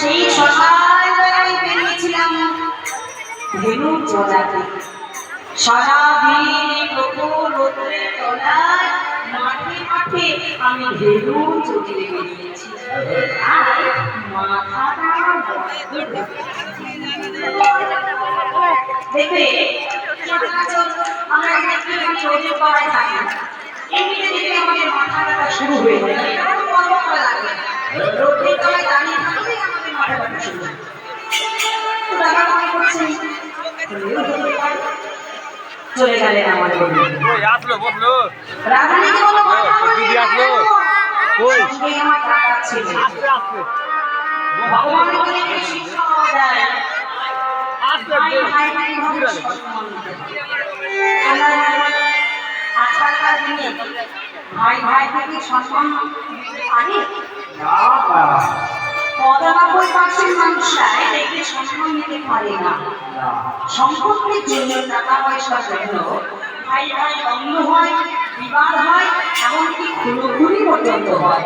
সেই সকালবেলায় বেরিয়েছিলাম ধেনু চলাতে। সারাদিন প্রখর রোদ্রের তলায়, মাঠে মাঠে আমি ধেনু চোখে বেরিয়েছি মাথাটা শুরু হয়ে যায়। রোদের থাকলেই আমাদের তো দাদা মনে। চলে গেলেন আমার বন্ধু। আসলো বসল। দিদি? কই? আমার কাকা ছিল। ভগবান আমাদেরকে শিক্ষা দেয় ভাই ভাই। আজকালকার দিনে থেকে সম্মান দিতে পারে মানুষ চায় দেখবে সম্মান দিতে পারে না। সম্পত্তির জন্য টাকা পয়সার জন্য ভাই ভাই দ্বন্দ্ব হয়, বিবাদ হয়, এমনকি খুনোখুনি পর্যন্ত হয়।